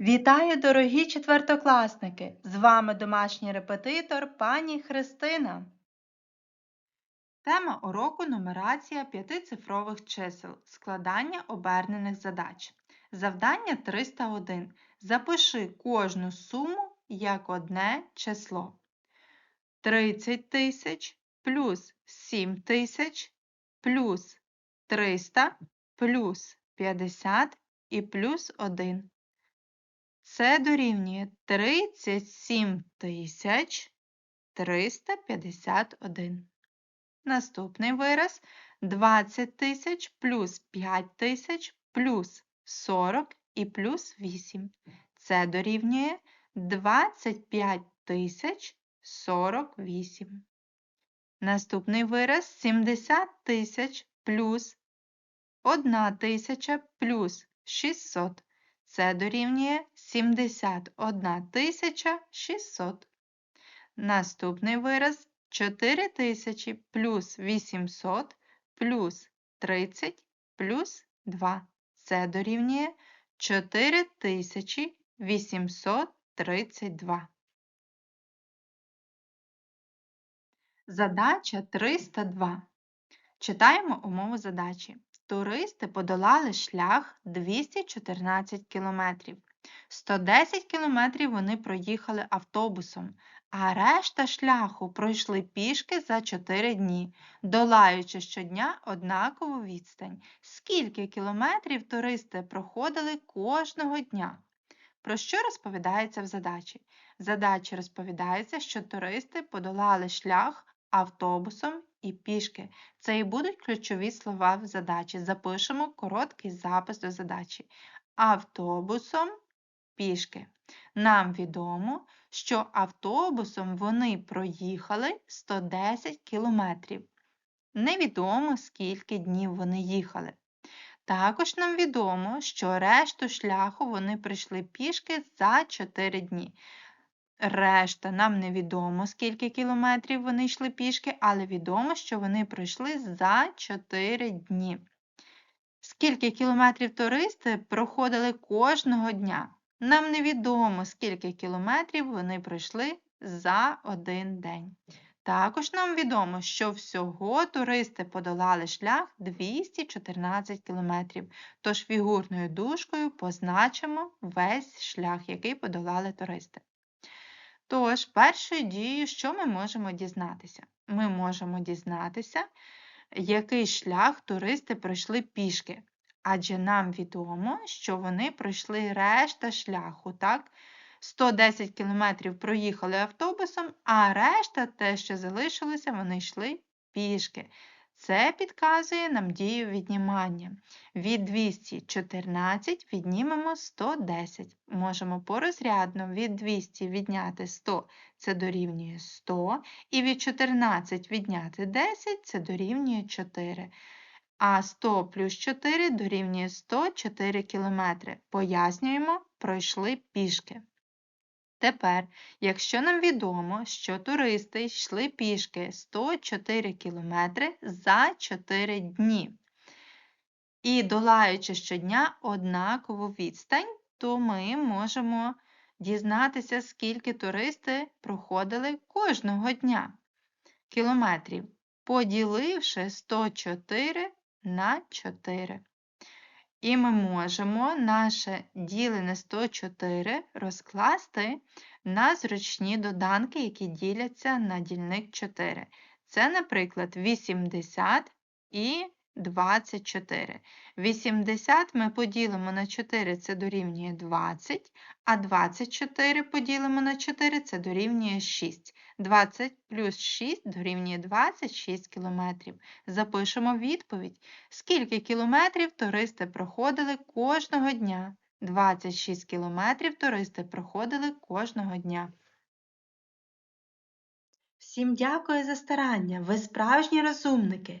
Вітаю, дорогі четвертокласники! З вами домашній репетитор пані Христина. Тема уроку нумерація п'ятицифрових чисел. Складання обернених задач. Завдання 301. Запиши кожну суму як одне число. 30 тисяч плюс 7 тисяч плюс 300 плюс 50 і плюс 1. Це дорівнює 37 тисяч 351. Наступний вираз 20 тисяч плюс 5 тисяч плюс 40 і плюс 8. Це дорівнює 25 тисяч 48. Наступний вираз 70 тисяч плюс 1 тисяча плюс 600. Це дорівнює 71 600. Наступний вираз 4 тисячі плюс 800 плюс 30 плюс 2. Це дорівнює 4832. Задача 302. Читаємо умову задачі. Туристи подолали шлях 214 кілометрів. 110 кілометрів вони проїхали автобусом, а решта шляху пройшли пішки за 4 дні, долаючи щодня однакову відстань. Скільки кілометрів туристи проходили кожного дня? Про що розповідається в задачі? В задачі розповідається, що туристи подолали шлях автобусом і пішки. Це і будуть ключові слова в задачі. Запишемо короткий запис до задачі. Автобусом пішки. Нам відомо, що автобусом вони проїхали 110 кілометрів. Невідомо, скільки днів вони їхали. Також нам відомо, що решту шляху вони прийшли пішки за 4 дні. Решта нам невідомо, скільки кілометрів вони йшли пішки, але відомо, що вони пройшли за 4 дні. Скільки кілометрів туристи проходили кожного дня? Нам невідомо, скільки кілометрів вони пройшли за один день. Також нам відомо, що всього туристи подолали шлях 214 кілометрів, тож фігурною дужкою позначимо весь шлях, який подолали туристи. Тож, першою дією, що ми можемо дізнатися? Ми можемо дізнатися, який шлях туристи пройшли пішки. Адже нам відомо, що вони пройшли решта шляху. так? 110 кілометрів проїхали автобусом, а решта, те, що залишилося, вони йшли пішки. Це підказує нам дію віднімання. Від 214 віднімемо 110. Можемо порозрядно від 200 відняти 100 це дорівнює 100, і від 14 відняти 10 це дорівнює 4. А 100 плюс 4 дорівнює 104 км. Пояснюємо, пройшли пішки. Тепер, якщо нам відомо, що туристи йшли пішки 104 км за 4 дні, і долаючи щодня однакову відстань, то ми можемо дізнатися, скільки туристи проходили кожного дня кілометрів, поділивши 104 на 4. І ми можемо наше ділене 104 розкласти на зручні доданки, які діляться на дільник 4. Це, наприклад, 80 і 24. 80 ми поділимо на 4, це дорівнює 20, а 24 поділимо на 4, це дорівнює 6. 20 плюс 6 дорівнює 26 кілометрів. Запишемо відповідь. Скільки кілометрів туристи проходили кожного дня? 26 кілометрів туристи проходили кожного дня. Всім дякую за старання. Ви справжні розумники.